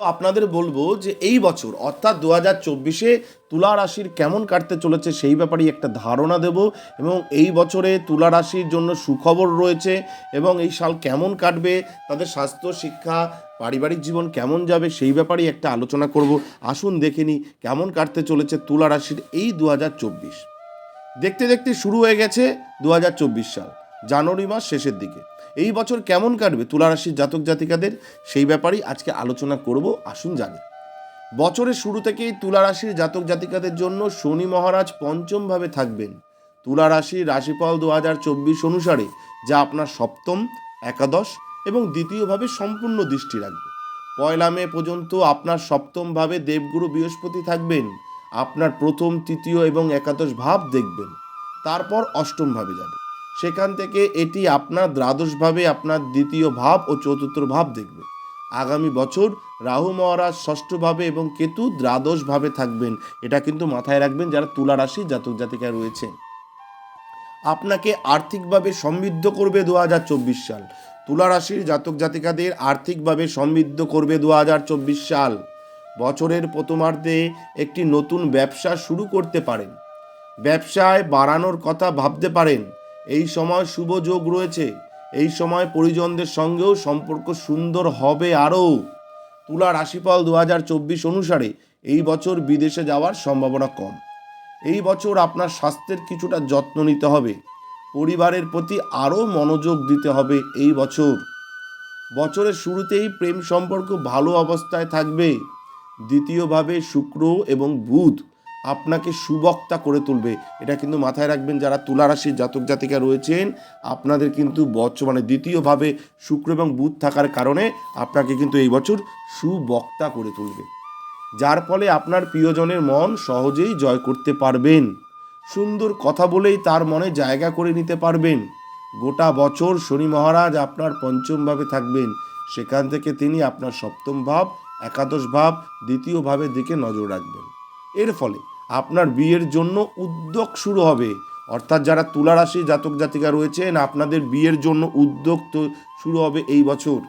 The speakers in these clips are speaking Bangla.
আপনাদের বলব যে এই বছর, অর্থাৎ দু হাজার চব্বিশে তুলা রাশির কেমন কাটতে চলেছে সেই ব্যাপারে একটা ধারণা দেব এবং এই বছরে তুলা রাশির জন্য সুখবর রয়েছে এবং এই সাল কেমন কাটবে, তাদের স্বাস্থ্য, শিক্ষা, পারিবারিক জীবন কেমন যাবে সেই ব্যাপারেই একটা আলোচনা করব। আসুন দেখে নিই কেমন কাটতে চলেছে তুলা রাশির এই দু হাজার চব্বিশ। দেখতে দেখতে শুরু হয়ে গেছে দু হাজার চব্বিশ সাল, জানুয়ারি মাস শেষের দিকে। এই বছর কেমন কাটবে তুলারাশির জাতক জাতিকাদের? সেই ব্যাপারেই আজকে আলোচনা করব। আসুন জানি। বছরের শুরু থেকেই তুলারাশির জাতক জাতিকাদের জন্য শনি মহারাজ পঞ্চমভাবে থাকবেন। তুলারাশির রাশিফল দু হাজার চব্বিশ অনুসারে, যা আপনার সপ্তম, একাদশ এবং দ্বিতীয়ভাবে সম্পূর্ণ দৃষ্টি রাখবে। পয়লা মে পর্যন্ত আপনার সপ্তমভাবে দেবগুরু বৃহস্পতি থাকবেন। আপনার প্রথম, তৃতীয় এবং একাদশ ভাব দেখবেন। তারপর অষ্টমভাবে যাবে। সেখান থেকে এটি আপনার দ্বাদশভাবে আপনার দ্বিতীয় ভাব ও চতুর্থ ভাব দেখবে। আগামী বছর রাহু মহারাজ ষষ্ঠভাবে এবং কেতু দ্বাদশভাবে থাকবেন। এটা কিন্তু মাথায় রাখবেন যারা তুলা রাশি, জাতক জাতিকা রয়েছে আপনাকে আর্থিকভাবে সমৃদ্ধ করবে দু হাজার চব্বিশ সাল। তুলা রাশির জাতক জাতিকাদের আর্থিকভাবে সমৃদ্ধ করবে দু হাজার চব্বিশ সাল। বছরের প্রথমার্ধে একটি নতুন ব্যবসা শুরু করতে পারেন। ব্যবসায় বাড়ানোর কথা ভাবতে পারেন। এই সময় শুভ যোগ রয়েছে। এই সময় পরিজনদের সঙ্গেও সম্পর্ক সুন্দর হবে আরও। তুলা রাশিফল দু হাজার চব্বিশ অনুসারে এই বছর বিদেশে যাওয়ার সম্ভাবনা কম। এই বছর আপনার স্বাস্থ্যের কিছুটা যত্ন নিতে হবে। পরিবারের প্রতি আরও মনোযোগ দিতে হবে এই বছর। বছরের শুরুতেই প্রেম সম্পর্ক ভালো অবস্থায় থাকবে। দ্বিতীয়ভাবে শুক্র এবং বুধ আপনাকে সুবক্তা করে তুলবে। এটা কিন্তু মাথায় রাখবেন যারা তুলা রাশির জাতক জাতিকা রয়েছেন, আপনাদের কিন্তু বছর মানে দ্বিতীয়ভাবে শুক্র এবং বুধ থাকার কারণে আপনাকে কিন্তু এই বছর সুবক্তা করে তুলবে। যার ফলে আপনার প্রিয়জনের মন সহজেই জয় করতে পারবেন। সুন্দর কথা বলেই তার মনে জায়গা করে নিতে পারবেন। গোটা বছর শনি মহারাজ আপনার পঞ্চমভাবে থাকবেন। সেখান থেকে তিনি আপনার সপ্তম ভাব, একাদশ ভাব দ্বিতীয় ভাবের দিকে নজর রাখবেন। এর ফলে আপনার বিয়ের জন্য উদ্যোগ শুরু হবে। অর্থাৎ যারা তুলা রাশি জাতক জাতিকা রয়েছেন, আপনাদের বিয়ের জন্য উদ্যোগ তো শুরু হবে এই বছর।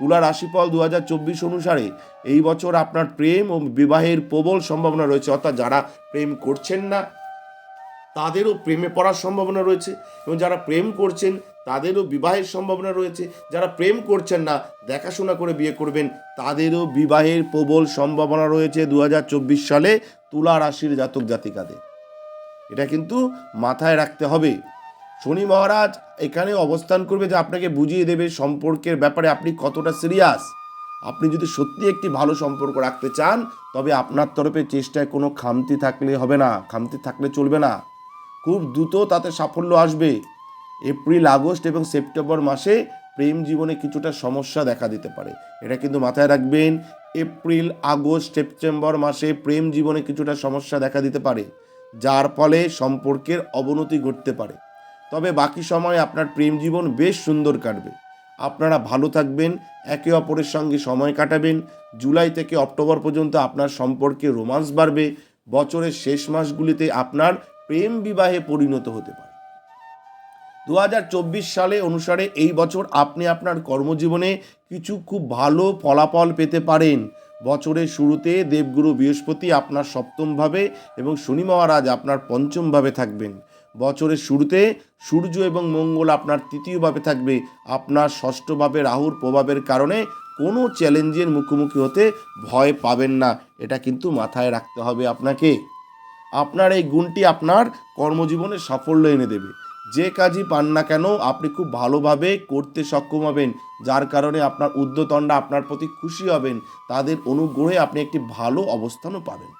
তুলা রাশিফল দু হাজার চব্বিশ অনুসারে এই বছর আপনার প্রেম ও বিবাহের প্রবল সম্ভাবনা রয়েছে। অর্থাৎ যারা প্রেম করছেন না, তাদেরও প্রেমে পড়ার সম্ভাবনা রয়েছে এবং যারা প্রেম করছেন তাদেরও বিবাহের সম্ভাবনা রয়েছে। যারা প্রেম করছেন না, দেখাশোনা করে বিয়ে করবেন, তাদেরও বিবাহের প্রবল সম্ভাবনা রয়েছে দু হাজার চব্বিশ সালে তুলা রাশির জাতক জাতিকাদের। এটা কিন্তু মাথায় রাখতে হবে। শনি মহারাজ এখানে অবস্থান করবে যে আপনাকে বুঝিয়ে দেবে সম্পর্কের ব্যাপারে আপনি কতটা সিরিয়াস। আপনি যদি সত্যি একটি ভালো সম্পর্ক রাখতে চান, তবে আপনার তরফে চেষ্টায় কোনো খামতি থাকলে হবে না, খামতি থাকলে চলবে না। খুব দ্রুত তাতে সাফল্য আসবে। এপ্রিল, আগস্ট এবং সেপ্টেম্বর মাসে প্রেম জীবনে কিছুটা সমস্যা দেখা দিতে পারে। এটা কিন্তু মাথায় রাখবেন, এপ্রিল, আগস্ট, সেপ্টেম্বর মাসে প্রেম জীবনে কিছুটা সমস্যা দেখা দিতে পারে, যার ফলে সম্পর্কের অবনতি ঘটতে পারে। তবে বাকি সময় আপনার প্রেম জীবন বেশ সুন্দর কাটবে। আপনারা ভালো থাকবেন, একে অপরের সঙ্গে সময় কাটাবেন, জুলাই থেকে অক্টোবর পর্যন্ত আপনার সম্পর্কে রোমান্স বাড়বে, বছরের শেষ মাসগুলিতে আপনার প্রেম বিবাহে পরিণত হতে পারে। দু হাজার চব্বিশ সালে অনুসারে এই বছর আপনি আপনার কর্মজীবনে কিছু খুব ভালো ফলাফল পেতে পারেন। বছরের শুরুতে দেবগুরু বৃহস্পতি আপনার সপ্তমভাবে এবং শনি মহারাজ আপনার পঞ্চমভাবে থাকবেন। বছরের শুরুতে সূর্য এবং মঙ্গল আপনার তৃতীয়ভাবে থাকবে। আপনার ষষ্ঠভাবে রাহুর প্রভাবের কারণে কোনো চ্যালেঞ্জের মুখোমুখি হতে ভয় পাবেন না। এটা কিন্তু মাথায় রাখতে হবে আপনাকে। আপনার এই গুণটি আপনার কর্মজীবনে সাফল্য এনে দেবে। যে কাজই পান না কেন, আপনি খুব ভালোভাবে করতে সক্ষম হবেন। যার কারণে আপনার উদ্যতনরা আপনার প্রতি খুশি হবেন। তাদের অনুগ্রহে আপনি একটি ভালো অবস্থানও পাবেন।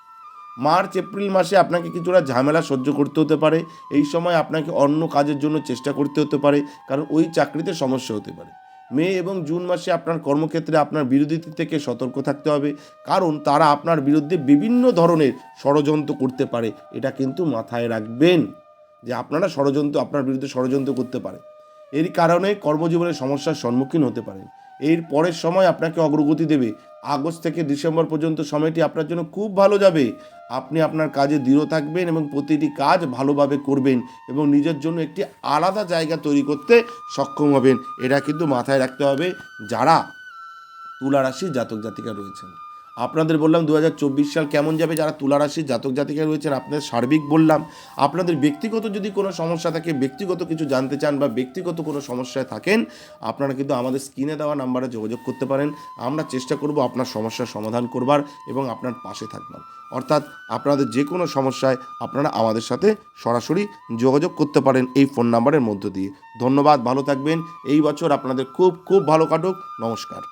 মার্চ, এপ্রিল মাসে আপনাকে কিছুটা ঝামেলা সহ্য করতে হতে পারে। এই সময় আপনাকে অন্য কাজের জন্য চেষ্টা করতে হতে পারে, কারণ ওই চাকরিতে সমস্যা হতে পারে। মে এবং জুন মাসে আপনার কর্মক্ষেত্রে আপনার বিরোধী থেকে সতর্ক থাকতে হবে, কারণ তারা আপনার বিরুদ্ধে বিভিন্ন ধরনের ষড়যন্ত্র করতে পারে। এটা কিন্তু মাথায় রাখবেন। যে আপনারা ষড়যন্ত্র, আপনার বিরুদ্ধে ষড়যন্ত্র করতে পারে। এর কারণে কর্মজীবনে সমস্যার সম্মুখীন হতে পারেন এর পরের সময় আপনাকে অগ্রগতি দেবে। আগস্ট থেকে ডিসেম্বর পর্যন্ত সময়টি আপনার জন্য খুব ভালো যাবে। আপনি আপনার কাজে দৃঢ় থাকবেন এবং প্রতিটি কাজ ভালোভাবে করবেন এবং নিজের জন্য একটি আলাদা জায়গা তৈরি করতে সক্ষম হবেন। এটা কিন্তু মাথায় রাখতে হবে যারা তুলা রাশির জাতক জাতিকা রয়েছেন। আপনাদের বললাম দু হাজার চব্বিশ সাল কেমন যাবে যারা তুলা রাশির জাতক জাতিকা রয়েছেন, আপনাদের সার্বিক বললাম, আপনাদের ব্যক্তিগত যদি কোনো সমস্যা থাকে, ব্যক্তিগত কিছু জানতে চান বা ব্যক্তিগত কোনো সমস্যায় থাকেন, আপনারা কিন্তু আমাদের স্ক্রিনে দেওয়া নাম্বারে যোগাযোগ করতে পারেন। আমরা চেষ্টা করব আপনার সমস্যার সমাধান করবার এবং আপনার পাশে থাকবার। অর্থাৎ আপনাদের যে কোনো সমস্যায় আপনারা আমাদের সাথে সরাসরি যোগাযোগ করতে পারেন এই ফোন নাম্বারের মধ্য দিয়ে। ধন্যবাদ, ভালো থাকবেন। এই বছর আপনাদের খুব খুব ভালো কাটুক। নমস্কার।